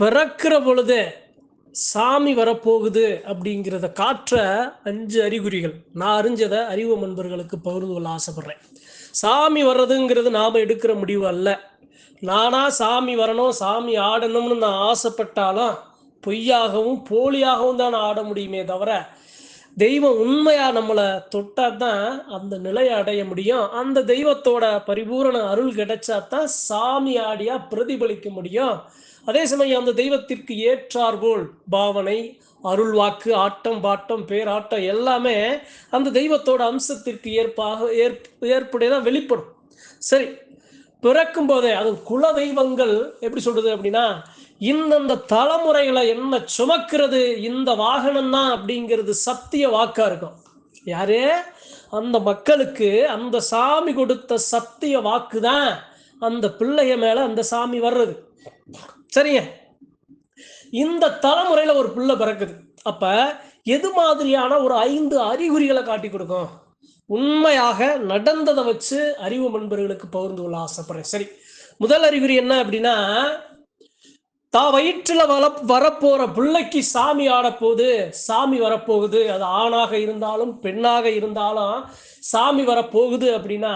பிறக்கிற பொழுது சாமி வரப்போகுது அப்படிங்கிறத காற்ற அஞ்சு அறிகுறிகள். நான் அறிஞ்சதை அறிவு நண்பர்களுக்கு பகிர்ந்து கொள்ள ஆசைப்படுறேன். சாமி வர்றதுங்கிறது நாம் எடுக்கிற முடிவு அல்ல. நானா சாமி வரணும் சாமி ஆடணும்னு நான் ஆசைப்பட்டாலும் பொய்யாகவும் போலியாகவும் தான் நான் ஆட முடியுமே தவிர தெய்வம் உண்மையா நம்மளை தொட்டா தான் அந்த நிலையை அடைய முடியும். அந்த தெய்வத்தோட பரிபூரண அருள் கிடைச்சா தான் சாமி ஆடியா பிரதிபலிக்க முடியும். அதே சமயம் அந்த தெய்வத்திற்கு ஏற்றார்போல் பாவனை அருள் வாக்கு ஆட்டம் பாட்டம் பேராட்டம் எல்லாமே அந்த தெய்வத்தோட அம்சத்திற்கு ஏற்பாக ஏற்ப ஏற்புடையதான் வெளிப்படும். சரி பிறக்கும் போதே அது குல தெய்வங்கள் எப்படி சொல்றது அப்படின்னா இந்தந்த தலைமுறைகளை என்ன சுமக்கிறது இந்த வாகனம் தான் அப்படிங்கிறது சத்திய வாக்கா இருக்கும். யாரு? அந்த மக்களுக்கு அந்த சாமி கொடுத்த சத்திய வாக்கு தான் அந்த பிள்ளைய மேல அந்த சாமி வர்றது. சரிங்க? இந்த தலைமுறையில ஒரு பிள்ளை பிறக்குது. அப்ப எது மாதிரியான ஒரு ஐந்து அறிகுறிகளை காட்டி கொடுக்கும்? உண்மையாக நடந்ததை வச்சு அறிவு நண்பர்களுக்கு பகிர்ந்து கொள்ள ஆசைப்படுறேன். சரி முதல் அறிகுறி என்ன அப்படின்னா தான் வயிற்றுல வள வரப்போற பிள்ளைக்கு சாமி ஆடப்போகுது. சாமி வரப்போகுது. அது ஆணாக இருந்தாலும் பெண்ணாக இருந்தாலும் சாமி வரப்போகுது அப்படின்னா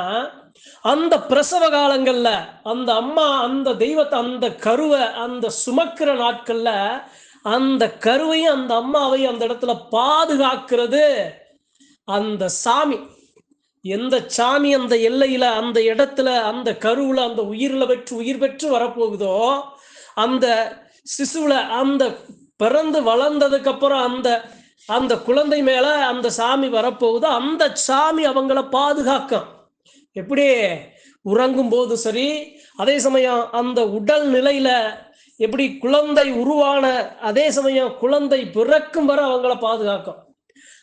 அந்த பிரசவ காலங்கள்ல அந்த அம்மா அந்த தெய்வத்தை அந்த கருவை அந்த சுமக்கிற நாட்கள்ல அந்த கருவையும் அந்த அம்மாவையும் அந்த இடத்துல பாதுகாக்கிறது அந்த சாமி. எந்த சாமி அந்த எல்லையில அந்த இடத்துல அந்த கருவுல அந்த உயிரில் பெற்று உயிர் பெற்று வரப்போகுதோ அந்த சிசுவில் அந்த பிறந்து வளர்ந்ததுக்கு அப்புறம் அந்த அந்த குழந்தை மேல அந்த சாமி வரப்போகுது. அந்த சாமி அவங்கள பாதுகாக்கும். எப்படி? உறங்கும் போது சரி அதே சமயம் அந்த உடல் நிலையில எப்படி குழந்தை உருவான அதே சமயம் குழந்தை பிறக்கும் வர அவங்கள பாதுகாக்கும்.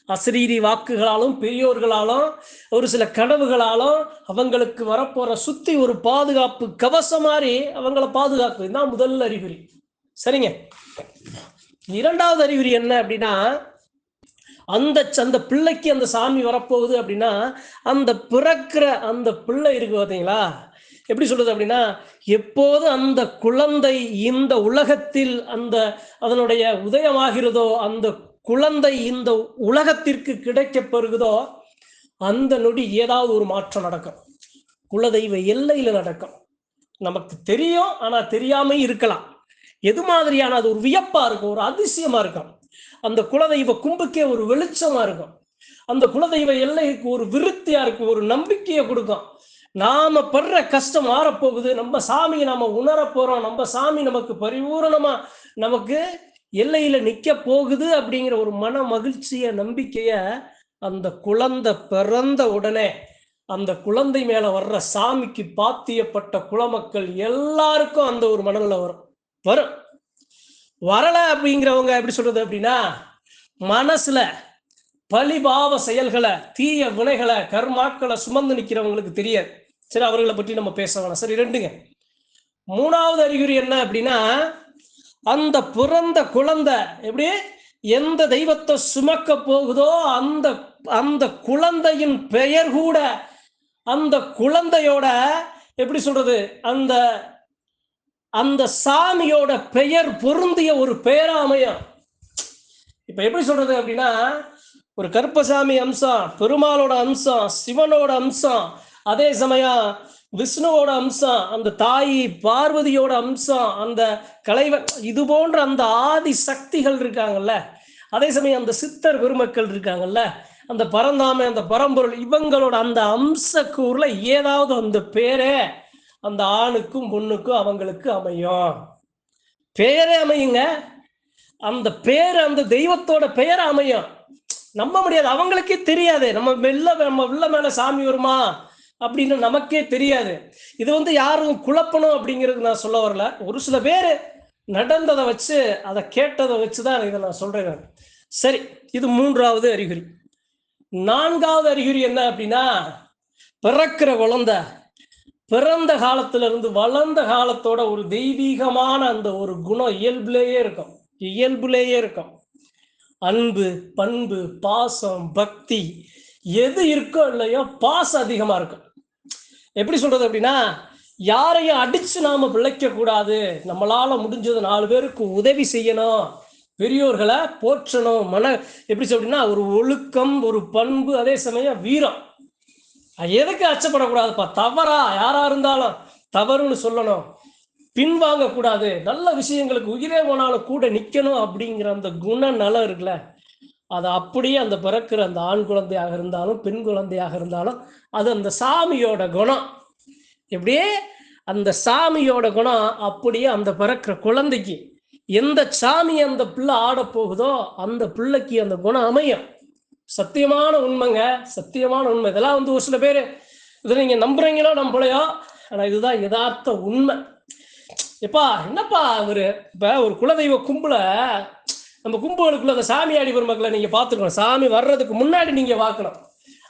அசரீரி வாக்குகளாலும் பெரியோர்களாலும் ஒரு சில கனவுகளாலும் அவங்களுக்கு வரப்போற சுத்தி ஒரு பாதுகாப்பு கவசம் மாதிரி அவங்கள பாதுகாக்கும் இதுதான் முதல் அறிகுறி. சரிங்க? இரண்டாவது அறிகுறி என்ன அப்படின்னா அந்த அந்த பிள்ளைக்கு அந்த சாமி வரப்போகுது அப்படின்னா அந்த பிறக்கிற அந்த பிள்ளை இருக்கு பார்த்தீங்களா எப்படி சொல்றது அப்படின்னா எப்போது அந்த குழந்தை இந்த உலகத்தில் அந்த அதனுடைய உதயமாகிறதோ அந்த குழந்தை இந்த உலகத்திற்கு கிடைக்கப் பெறுகிறதோ அந்த நொடி ஏதாவது ஒரு மாற்றம் நடக்கும். குலதெய்வ எல்லையில நடக்கும். நமக்கு தெரியும் ஆனா தெரியாம இருக்கலாம். எது மாதிரியான அது ஒரு வியப்பா இருக்கும் ஒரு அதிசயமா இருக்கும். அந்த குலதெய்வ கும்புக்கே ஒரு வெளிச்சமா இருக்கும். அந்த குலதெய்வ எல்லைக்கு ஒரு விருத்தியா இருக்கும் ஒரு நம்பிக்கையை கொடுக்கும். நாம படுற கஷ்டம் மாறப்போகுது. நம்ம சாமியை நாம உணர போறோம். நம்ம சாமி நமக்கு பரிபூரணமா நமக்கு எல்லையில நிக்க போகுது அப்படிங்கிற ஒரு மன மகிழ்ச்சிய நம்பிக்கைய அந்த குழந்தை பிறந்த உடனே அந்த குழந்தை மேல வர்ற சாமிக்கு பாத்தியப்பட்ட குலமக்கள் எல்லாருக்கும் அந்த ஒரு மனநிலை வரும். வரும். வரல அப்படிங்கிறவங்க எப்படி சொல்றது அப்படின்னா மனசுல பழிபாவ செயல்களை தீய வினைகளை கர்மாக்களை சுமந்து நிக்கிறவங்களுக்கு தெரியாது. சரி அவர்களை பற்றி நம்ம பேச வேணாம். சரி ரெண்டுங்க. மூணாவது அறிகுறி என்ன அப்படின்னா அந்த பிறந்த குழந்தை எப்படி எந்த தெய்வத்தை சுமக்க போகுதோ அந்த அந்த குழந்தையின் பெயர் கூட அந்த குழந்தையோட எப்படி சொல்றது? அந்த அந்த சாமியோட பெயர் பொருந்திய ஒரு பெயரா இப்ப எப்படி சொல்றது அப்படின்னா ஒரு கருப்பசாமி அம்சம் பெருமாளோட அம்சம் சிவனோட அம்சம் அதே சமயம் விஷ்ணுவோட அம்சம் அந்த தாய் பார்வதியோட அம்சம் அந்த கலைவன் இது போன்ற அந்த ஆதி சக்திகள் இருக்காங்கல்ல அதே சமயம் அந்த சித்தர் பெருமக்கள் இருக்காங்கல்ல அந்த பரந்தாமை அந்த பரம்பொருள் இவங்களோட அந்த அம்ச கூறுல ஏதாவது அந்த பேரே அந்த ஆணுக்கும் பொண்ணுக்கும் அவங்களுக்கு அமையும். பேரே அமையுங்க. அந்த பேர் அந்த தெய்வத்தோட பெயர் அமையும். நம்ப முடியாது. அவங்களுக்கே தெரியாது. நம்ம மெல்ல நம்ம உள்ள மேல சாமி வருமா? அப்படின்னு நமக்கே தெரியாது. இது வந்து யாரும் குழப்பணும் அப்படிங்கிறது நான் சொல்ல வரல. ஒரு சில பேர் நடந்ததை வச்சு அதை கேட்டதை வச்சு தான் இதை நான் சொல்றேன் நான். சரி இது மூன்றாவது அறிகுறி. நான்காவது அறிகுறி என்ன அப்படின்னா பிறக்கிற குழந்தை பிறந்த காலத்துல இருந்து வளர்ந்த காலத்தோட ஒரு தெய்வீகமான அந்த ஒரு குணம் இயல்புலேயே இருக்கும். இயல்புலேயே இருக்கும். அன்பு பண்பு பாசம் பக்தி எது இருக்கோ இல்லையோ பாஸ் அதிகமா இருக்கும். எப்படி சொல்றது அப்படின்னா யாரையும் அடிச்சு நாம பிழைக்க கூடாது. நம்மளால முடிஞ்சது நாலு பேருக்கு உதவி செய்யணும். பெரியோர்களை போற்றணும். மன எப்படி சொல்றீங்கன்னா ஒரு ஒழுக்கம் ஒரு பண்பு அதே சமயம் வீரம். எதுக்கு அச்சப்படக்கூடாதுப்பா? தவறா யாரா இருந்தாலும் தவறுன்னு சொல்லணும். பின்வாங்க கூடாது நல்ல விஷயங்களுக்கு உயிரே போனாலும் கூட நிக்கணும் அப்படிங்கிற அந்த குண நலம் இருக்குல்ல. அது அப்படியே அந்த பிறக்கிற அந்த ஆண் குழந்தையாக இருந்தாலும் பெண் குழந்தையாக இருந்தாலும் அது அந்த சாமியோட குணம். எப்படியே அந்த சாமியோட குணம் அப்படியே அந்த பிறக்கிற குழந்தைக்கு எந்த சாமி அந்த பிள்ளை ஆட போகுதோ அந்த பிள்ளைக்கு அந்த குணம் அமையும். சத்தியமான உண்மைங்க சத்தியமான உண்மை. இதெல்லாம் வந்து ஒரு சில பேர் இதை நீங்க நம்புறீங்களோ நம்பலையோ ஆனா இதுதான் யதார்த்த உண்மை. எப்பா என்னப்பா அவரு இப்ப ஒரு குலதெய்வ கும்பல நம்ம கும்பலுக்குள்ள அந்த சாமியாடி பெருமக்களை நீங்க பார்த்துக்கணும். சாமி வர்றதுக்கு முன்னாடி நீங்க பார்க்கணும்.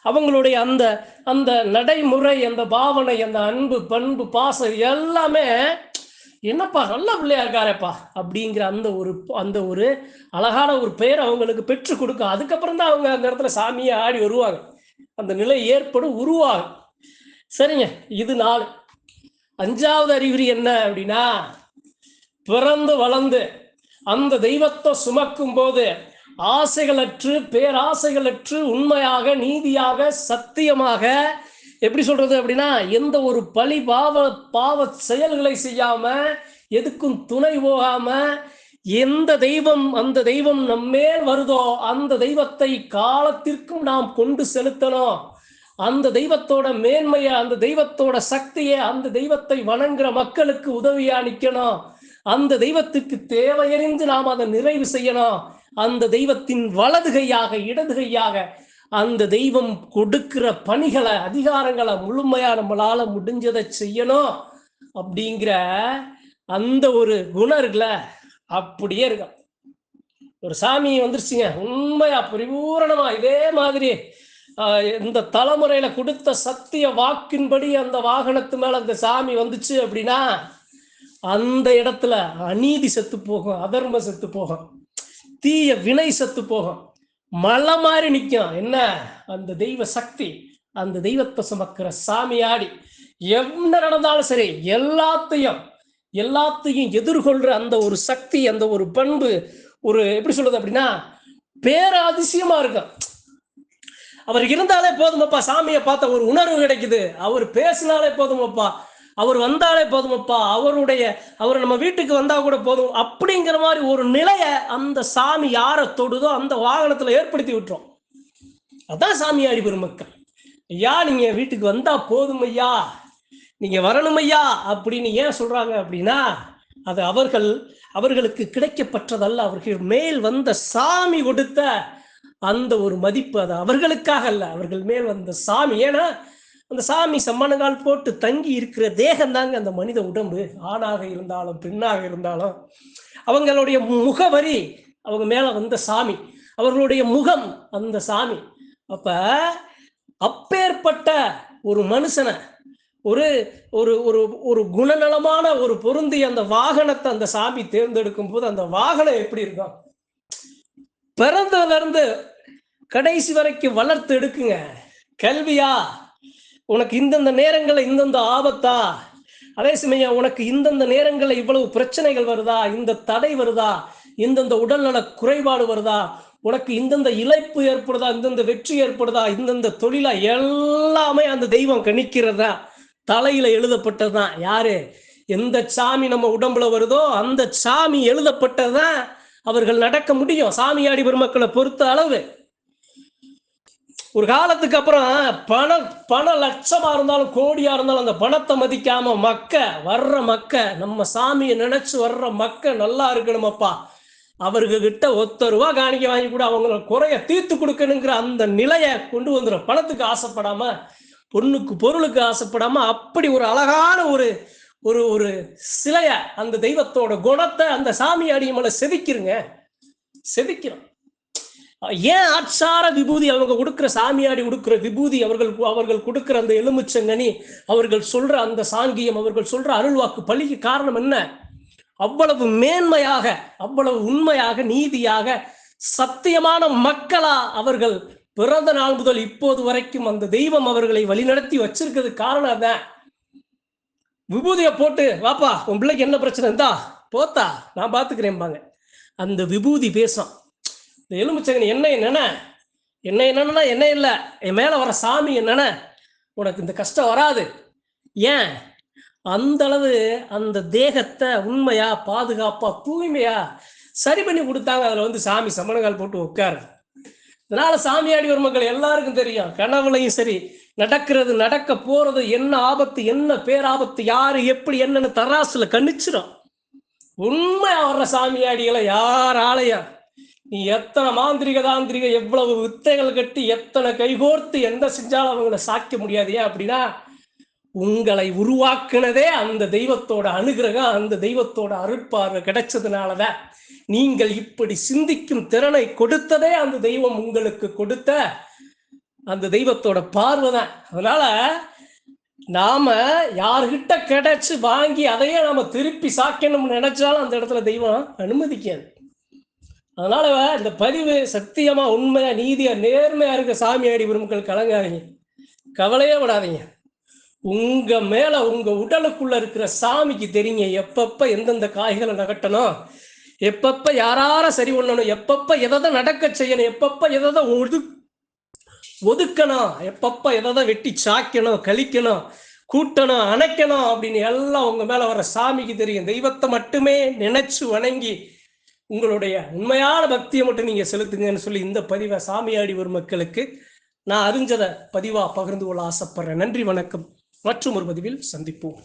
அவங்களுடைய அந்த அந்த நடைமுறை அந்த பாவனை அந்த அன்பு பண்பு பாசம் எல்லாமே என்னப்பா நல்ல பிள்ளையா இருக்காரேப்பா அப்படிங்கிற அந்த ஒரு அந்த ஒரு அழகான ஒரு பெயர் அவங்களுக்கு பெற்று கொடுக்கும். அதுக்கப்புறம் தான் அவங்க அந்த இடத்துல சாமியை ஆடி வருவாங்க. அந்த நிலை ஏற்படும் உருவாகும். சரிங்க இது நாலு அஞ்சாவது அறிகுறி என்ன அப்படின்னா பிறந்து வளர்ந்து அந்த தெய்வத்தை சுமக்கும் போது ஆசைகளற்று பேராசைகளற்று உண்மையாக நீதியாக சத்தியமாக எப்படி சொல்றது அப்படின்னா எந்த ஒரு பழி பாவ பாவ செயல்களை செய்யாம எதுக்கும் துணை போகாம எந்த தெய்வம் அந்த தெய்வம் நம்மேல் வருதோ அந்த தெய்வத்தை காலத்திற்கும் நாம் கொண்டு செலுத்தணும். அந்த தெய்வத்தோட மேன்மையை அந்த தெய்வத்தோட சக்தியை அந்த தெய்வத்தை வணங்குற மக்களுக்கு உதவியா நிக்கணும். அந்த தெய்வத்துக்கு தேவையறிந்து நாம் அதை நிறைவு செய்யணும். அந்த தெய்வத்தின் வலது கையாக இடது கையாக அந்த தெய்வம் கொடுக்கிற பணிகளை அதிகாரங்களை முழுமையா நம்மளால முடிஞ்சதை செய்யணும் அப்படிங்கிற அந்த ஒரு குணம் இருக்குல்ல அப்படியே இருக்கும். ஒரு சாமி வந்துருச்சுங்க. உண்மையா பரிபூரணமா இதே மாதிரி இந்த தலைமுறையில கொடுத்த சத்திய வாக்கின்படி அந்த வாகனத்து மேல அந்த சாமி வந்துச்சு அப்படின்னா அந்த இடத்துல அநீதி செத்து போகும் அதர்ம செத்து போகும் தீய வினை செத்து போகும். மழை மாதிரி நிற்கும் என்ன? அந்த தெய்வ சக்தி அந்த தெய்வத்தை சுமக்கிற சாமியாடி என்ன நடந்தாலும் சரி எல்லாத்தையும் எல்லாத்தையும் எதிர்கொள்ற அந்த ஒரு சக்தி அந்த ஒரு பண்பு ஒரு எப்படி சொல்றது அப்படின்னா பேராதிசயமா இருக்கும். அவர் இருந்தாலே போதுமப்பா சாமியை பார்த்த ஒரு உணர்வு கிடைக்குது. அவர் பேசினாலே போதுமப்பா. அவர் வந்தாலே போதுமப்பா. அவருடைய அவர் நம்ம வீட்டுக்கு வந்தா கூட போதும். அப்படிங்கிற மாதிரி ஒரு நிலையை அந்த சாமி யாரை தொடுதோ அந்த வாகனத்துல ஏற்படுத்தி விட்டுரும். அதான் சாமியாடி பெருமக்கள். ஐயா நீங்க வீட்டுக்கு வந்தா போதும் ஐயா. நீங்க வரணும் ஐயா அப்படின்னு ஏன் சொல்றாங்க அப்படின்னா அது அவர்கள் அவர்களுக்கு கிடைக்கப்பட்டதல்ல அவர்கள் மேல் வந்த சாமி கொடுத்த அந்த ஒரு மதிப்பு அது அவர்களுக்காக அல்ல. அவர்கள் மேல் வந்த சாமி. ஏன்னா அந்த சாமி சம்மணங்கால் போட்டு தங்கி இருக்கிற தேகம் தாங்க அந்த மனித உடம்பு. ஆணாக இருந்தாலும் பெண்ணாக இருந்தாலும். அவங்களுடைய முகவரி அவங்க மேல வந்த சாமி. அவர்களுடைய முகம் அந்த சாமி. அப்ப அப்பேற்பட்ட ஒரு மனுஷனை ஒரு ஒரு ஒரு ஒரு குணநலமான ஒரு பொருந்தி அந்த வாகனத்தை அந்த சாமி தேர்ந்தெடுக்கும் போது அந்த வாகனம் எப்படி இருக்கும்? பிறந்ததுல இருந்து கடைசி வரைக்கும் வளர்த்து எடுக்குங்க. கல்வியா? உனக்கு இந்தந்த நேரங்கள்ல இந்தந்த ஆபத்தா? அதே சமயம் உனக்கு இந்தந்த நேரங்கள்ல இவ்வளவு பிரச்சனைகள் வருதா? இந்த தடை வருதா? இந்தந்த உடல்நல குறைபாடு வருதா? உனக்கு இந்தந்த இழைப்பு ஏற்படுதா? இந்தந்த வெற்றி ஏற்படுதா? இந்தந்த தொழிலா? எல்லாமே அந்த தெய்வம் கணிக்கிறதா தலையில எழுதப்பட்டதுதான் யாரு? எந்த சாமி நம்ம உடம்புல வருதோ அந்த சாமி எழுதப்பட்டதுதான் அவர்கள் நடக்க முடியும். சாமியாடி பெருமக்களை பொறுத்த அளவு. ஒரு காலத்துக்கு அப்புறம் பணம் பண லட்சமா இருந்தாலும் கோடியா இருந்தாலும் அந்த பணத்தை மதிக்காம மக்க வர்ற மக்க நம்ம சாமியை நினைச்சு வர்ற மக்க நல்லா இருக்கணுமப்பா. அவர்கிட்ட ஒத்த ரூபா காணிக்க வாங்கி கூட அவங்கள குறைய தீர்த்து கொடுக்கணுங்கிற அந்த நிலையை கொண்டு வந்துடும் பணத்துக்கு ஆசைப்படாம பொண்ணுக்கு பொருளுக்கு ஆசைப்படாம அப்படி ஒரு அழகான ஒரு ஒரு ஒரு சிலைய அந்த தெய்வத்தோட குணத்தை அந்த சாமி அடிமலை செதுக்கிருங்க. செதுக்கிறோம். ஏன் ஆச்சார விபூதி அவங்க கொடுக்குற சாமியாடி கொடுக்குற விபூதி அவர்கள் அவர்கள் கொடுக்குற அந்த எலுமிச்சங்கனி அவர்கள் சொல்ற அந்த சாங்கியம் அவர்கள் சொல்ற அருள்வாக்கு பழிக்கு காரணம் என்ன? அவ்வளவு மேன்மையாக அவ்வளவு உண்மையாக நீதியாக சத்தியமான மக்களா அவர்கள் பிறந்த நாள் முதல் இப்போது வரைக்கும் அந்த தெய்வம் அவர்களை வழிநடத்தி வச்சிருக்கிறது காரணம் அதான் விபூதியை போட்டு வாப்பா உன் பிள்ளைக்கு என்ன பிரச்சனை? இருந்தா போத்தா நான் பார்த்துக்கிறேன்பாங்க அந்த விபூதி பேசும் இந்த எலுமிச்சங்கனி என்ன என்னென்ன? என்ன என்னென்னா என்ன இல்லை. என் மேலே வர சாமி என்னென்ன? உனக்கு இந்த கஷ்டம் வராது. ஏன்? அந்த அளவு அந்த தேகத்தை உண்மையா பாதுகாப்பா தூய்மையா சரி பண்ணி கொடுத்தாங்க. அதில் வந்து சாமி சமணங்கால் போட்டு உட்காரு. இதனால சாமியாடி ஒரு மக்கள் எல்லாருக்கும் தெரியும். கனவுலையும் சரி நடக்கிறது நடக்க போறது என்ன ஆபத்து என்ன பேராபத்து யாரு எப்படி என்னன்னு தராசுல கணிச்சிடும் உண்மையா வர்ற சாமியாடிகளை யாராலையும் நீ எத்தனை மாந்திரிக தாந்திரிக எவ்வளவு வித்தைகள் கட்டி எத்தனை கைகோர்த்து எந்த செஞ்சாலும் அவங்கள சாக்க முடியாது. ஏன் அப்படின்னா உங்களை உருவாக்குனதே அந்த தெய்வத்தோட அனுகிரகம் அந்த தெய்வத்தோட அருட்பார்வை கிடைச்சதுனாலதான். நீங்கள் இப்படி சிந்திக்கும் திறனை கொடுத்ததே அந்த தெய்வம் உங்களுக்கு கொடுத்த அந்த தெய்வத்தோட பார்வை தான் அதனால நாம யார்கிட்ட கிடைச்சு வாங்கி அதையே நாம திருப்பி சாக்கணும்னு நினைச்சாலும் அந்த இடத்துல தெய்வம் அனுமதிக்காது. அதனால இந்த பதிவு சத்தியமா உண்மையா நீதியா நேர்மையா இருக்க சாமியாடி பெருமக்கள் கலங்காதீங்க. கவலையே விடாதீங்க உங்க மேல உங்க உடலுக்குள்ள இருக்கிற சாமிக்கு தெரியுங்க எப்பப்ப எந்தெந்த காய்களை நகட்டணும் எப்பப்ப யாரார சரி பண்ணணும் எப்பப்ப எதை நடக்க செய்யணும் எப்பப்ப எதை ஒது ஒதுக்கணும் எப்பப்ப எதை வெட்டி சாக்கணும் கழிக்கணும் கூட்டணும் அணைக்கணும் அப்படின்னு எல்லாம் உங்க மேல வர சாமிக்கு தெரியும். தெய்வத்தை மட்டுமே நினைச்சு வணங்கி உங்களுடைய உண்மையான பக்தியை மட்டும் நீங்க செலுத்துங்கன்னு சொல்லி இந்த பதிவை சாமியாடி ஒரு மக்களுக்கு நான் அறிஞ்சதை பதிவா பகிர்ந்து கொள்ள ஆசைப்படுறேன். நன்றி வணக்கம். மற்றும் ஒரு பதிவில் சந்திப்போம்.